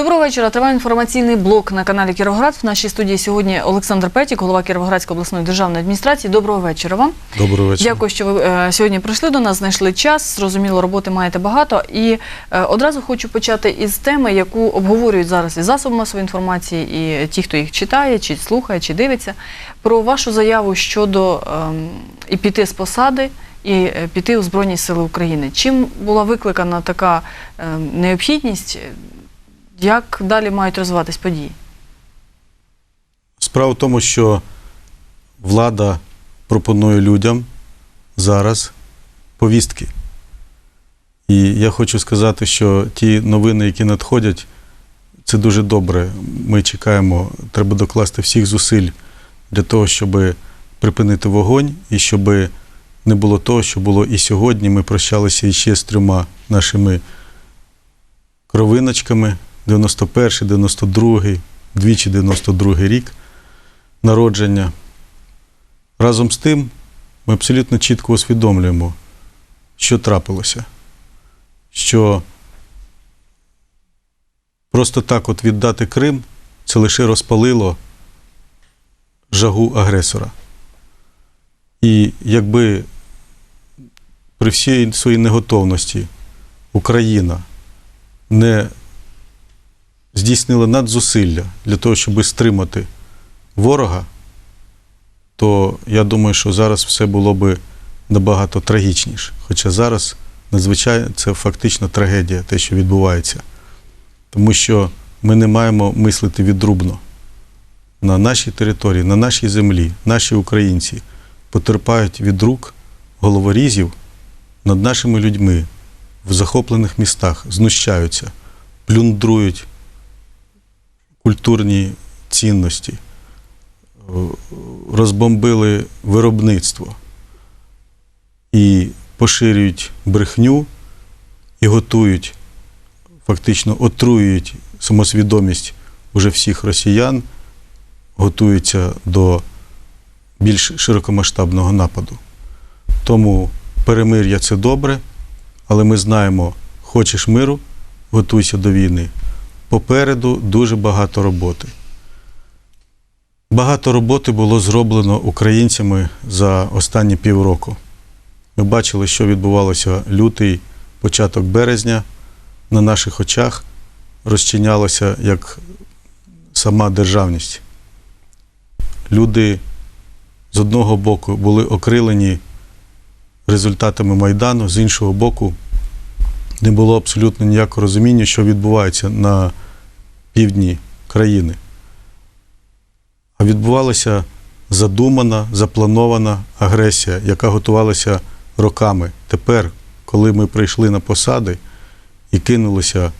Доброго вечора. Триває інформаційний блок на каналі Кіровоград. В нашій студії сьогодні Олександр Петік, голова Кіровоградської обласної державної адміністрації. Доброго вечора вам. Доброго вечора. Дякую, що ви е, сьогодні прийшли до нас, знайшли час. Зрозуміло, роботи маєте багато. І е, одразу хочу почати із теми, яку обговорюють зараз і засоби масової інформації, і ті, хто їх читає, чи слухає, чи дивиться, про вашу заяву щодо ем, і піти з посади. І е, піти у Збройні Сили України. Чим була викликана така ем, необхідність? Як далі мають розвиватись події? Справа в тому, що влада пропонує людям зараз повістки. І я хочу сказати, що ті новини, які надходять, це дуже добре. Ми чекаємо, треба докласти всіх зусиль для того, щоб припинити вогонь і щоб не було того, що було і сьогодні. Ми прощалися іще з трьома нашими кровиночками. 91, 92, двічі 92 рік народження. Разом з тим ми абсолютно чітко усвідомлюємо, що трапилося. Що просто так от віддати Крим це лише розпалило жагу агресора. І якби при всій своїй неготовності Україна не здійснили надзусилля для того, щоб стримати ворога, то я думаю, що зараз все було би набагато трагічніше. Хоча зараз надзвичайно це фактично трагедія, те, що відбувається. Тому що ми не маємо мислити відрубно. На нашій території, на нашій землі, наші українці потерпають від рук головорізів над нашими людьми в захоплених містах, знущаються, плюндрують культурні цінності, розбомбили виробництво і поширюють брехню і готують, фактично отруюють самосвідомість уже всіх росіян, готуються до більш широкомасштабного нападу. Тому перемир'я це добре, але ми знаємо, хочеш миру, готуйся до війни попереду дуже багато роботи. Багато роботи було зроблено українцями за останні півроку. Ми бачили, що відбувалося лютий, початок березня. На наших очах розчинялося як сама державність. Люди з одного боку були окрилені результатами Майдану, з іншого боку, не було абсолютно ніякого розуміння, що відбувається на півдні країни. А відбувалася задумана, запланована агресія, яка готувалася роками. Тепер, коли ми прийшли на посади і кинулися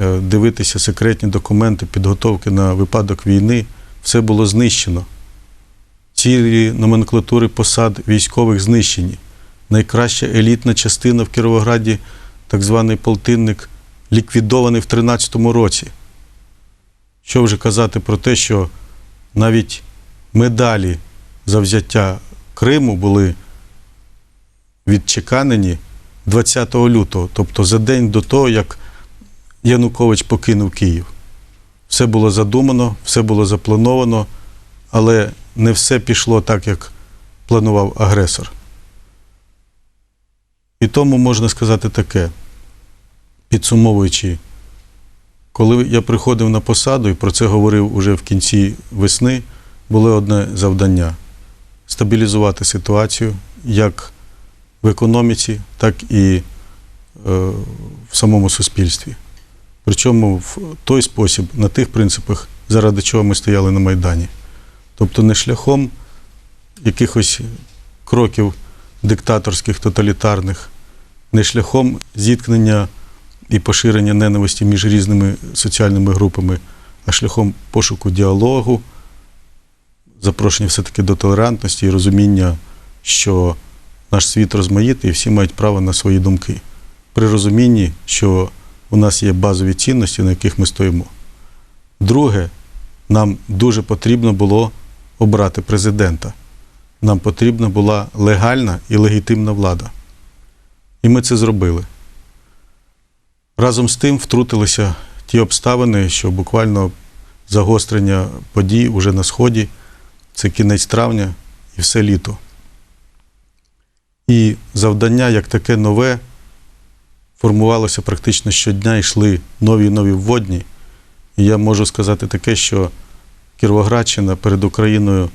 е, дивитися секретні документи підготовки на випадок війни, все було знищено. Цілі номенклатури посад військових знищені. Найкраща елітна частина в Кіровограді так званий полтинник, ліквідований в 2013 році. Що вже казати про те, що навіть медалі за взяття Криму були відчеканені 20 лютого, тобто за день до того, як Янукович покинув Київ. Все було задумано, все було заплановано, але не все пішло так, як планував агресор. І тому можна сказати таке, підсумовуючи, коли я приходив на посаду і про це говорив уже в кінці весни, було одне завдання стабілізувати ситуацію як в економіці, так і е, в самому суспільстві. Причому в той спосіб, на тих принципах, заради чого ми стояли на Майдані. Тобто не шляхом якихось кроків диктаторських, тоталітарних, не шляхом зіткнення і поширення ненависті між різними соціальними групами, а шляхом пошуку діалогу, запрошення все-таки до толерантності і розуміння, що наш світ розмаїтий і всі мають право на свої думки. При розумінні, що у нас є базові цінності, на яких ми стоїмо. Друге, нам дуже потрібно було обрати президента. Нам потрібна була легальна і легітимна влада. І ми це зробили. Разом з тим втрутилися ті обставини, що буквально загострення подій уже на Сході, це кінець травня і все літо. І завдання, як таке нове, формувалося практично щодня, йшли нові і нові вводні. І я можу сказати таке, що Кіровоградщина перед Україною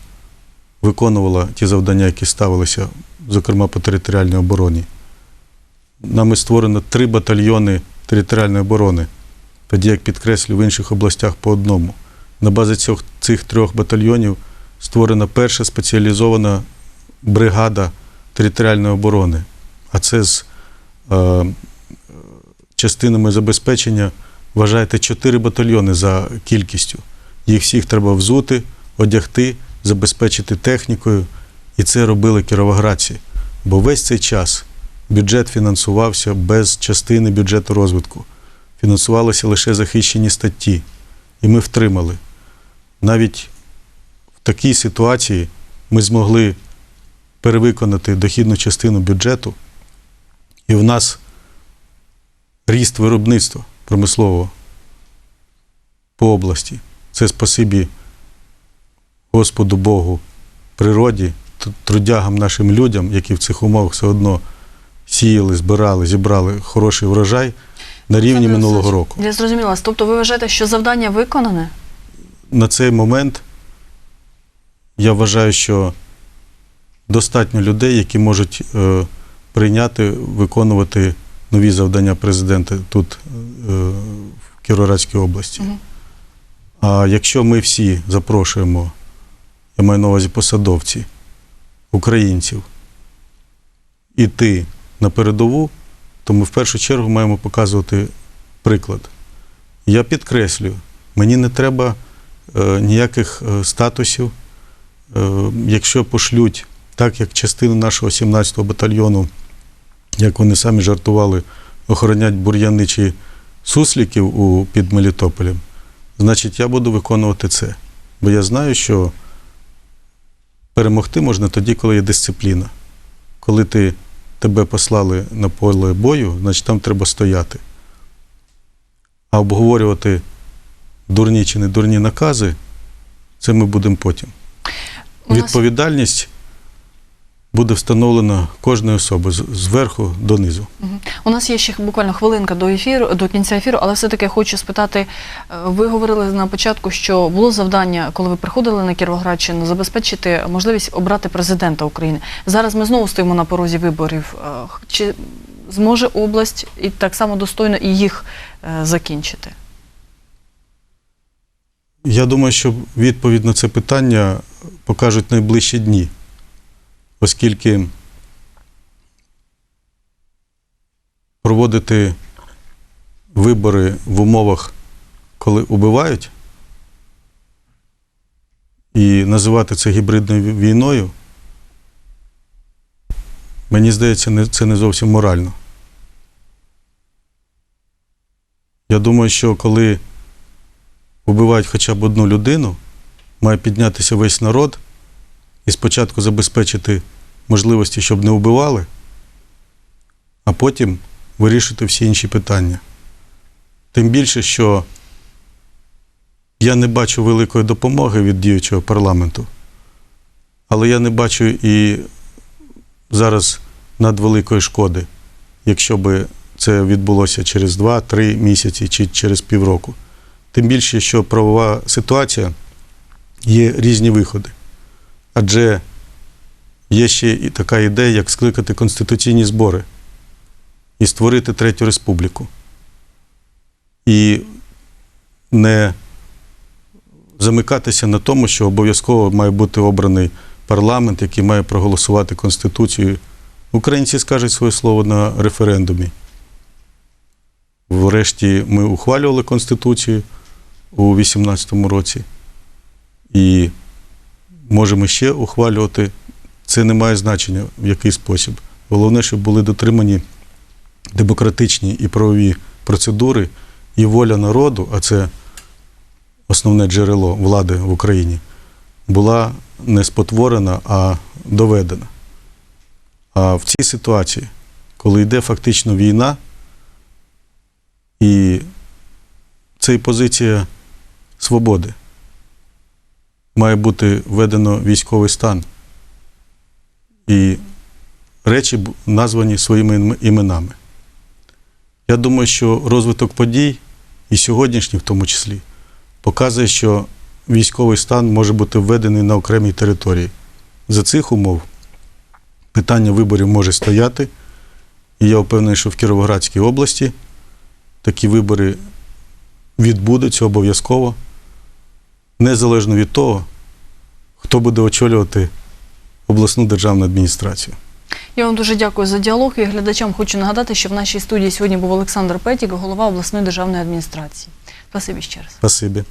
виконувала ті завдання, які ставилися, зокрема по територіальній обороні. Нами створено три батальйони територіальної оборони, тоді як підкреслю в інших областях по одному. На базі цих, цих трьох батальйонів створена перша спеціалізована бригада територіальної оборони. А це з е, частинами забезпечення вважаєте чотири батальйони за кількістю. Їх всіх треба взути, одягти, забезпечити технікою. І це робили кіровоградці. Бо весь цей час бюджет фінансувався без частини бюджету розвитку. Фінансувалися лише захищені статті. І ми втримали. Навіть в такій ситуації ми змогли перевиконати дохідну частину бюджету, і в нас ріст виробництва промислового по області. Це спасибі Господу Богу, природі, трудягам нашим людям, які в цих умовах все одно сіяли, збирали, зібрали хороший врожай на рівні минулого року. Я зрозуміла. Тобто ви вважаєте, що завдання виконане? на цей момент я вважаю, що достатньо людей, які можуть е, прийняти, виконувати нові завдання президента тут, е, в Кіровоградській області. Мгм. А якщо ми всі запрошуємо, я маю на увазі посадовці, українців, іти на передову, то ми в першу чергу маємо показувати приклад. Я підкреслюю, мені не треба е, ніяких е, статусів. Е, якщо пошлють, так як частину нашого 17-го батальйону, як вони самі жартували, охоронять бур'яни чи сусліків у, під Мелітополем, значить я буду виконувати це. Бо я знаю, що перемогти можна тоді, коли є дисципліна. Коли ти, тебе послали на поле бою, значить там треба стояти. А обговорювати дурні чи не дурні накази, це ми будемо потім. Відповідальність буде встановлена кожною особою з- зверху донизу. У нас є ще буквально хвилинка до ефіру, до кінця ефіру, але все-таки хочу спитати. е, Ви говорили на початку, що було завдання, коли ви приходили на Кіровоградщину, забезпечити можливість обрати президента України. Зараз ми знову стоїмо на порозі виборів. Е, Чи зможе область і так само достойно і їх е, закінчити? Я думаю, що відповідь на це питання покажуть найближчі дні, оскільки проводити вибори в умовах, коли убивають, і називати це гібридною війною, мені здається, це не зовсім морально. Я думаю, що коли вбивають хоча б одну людину, має піднятися весь народ і спочатку забезпечити можливості, щоб не вбивали, а потім вирішити всі інші питання. Тим більше, що я не бачу великої допомоги від діючого парламенту, але я не бачу і зараз надвеликої шкоди, якщо би це відбулося через 2-3 місяці чи через півроку. Тим більше, що правова ситуація є різні виходи. Адже є ще і така ідея, як скликати конституційні збори і створити Третю Республіку. І не замикатися на тому, що обов'язково має бути обраний парламент, який має проголосувати Конституцію. Українці скажуть своє слово на референдумі. Врешті ми ухвалювали Конституцію у 18-му році і можемо ще ухвалювати. Це не має значення в який спосіб. Головне, щоб були дотримані демократичні і правові процедури і воля народу, а це основне джерело влади в Україні, була не спотворена, а доведена. А в цій ситуації, коли йде фактично війна, і це і позиція свободи, має бути введено військовий стан. І речі названі своїми іменами. Я думаю, що розвиток подій, і сьогоднішній в тому числі, показує, що військовий стан може бути введений на окремій території. За цих умов питання виборів може стояти. І я впевнений, що в Кіровоградській області такі вибори відбудуться обов'язково, незалежно від того, хто буде очолювати обласну державну адміністрацію. Я вам дуже дякую за діалог. І глядачам хочу нагадати, що в нашій студії сьогодні був Олександр Петік, голова обласної державної адміністрації. Спасибі ще раз. Спасибі.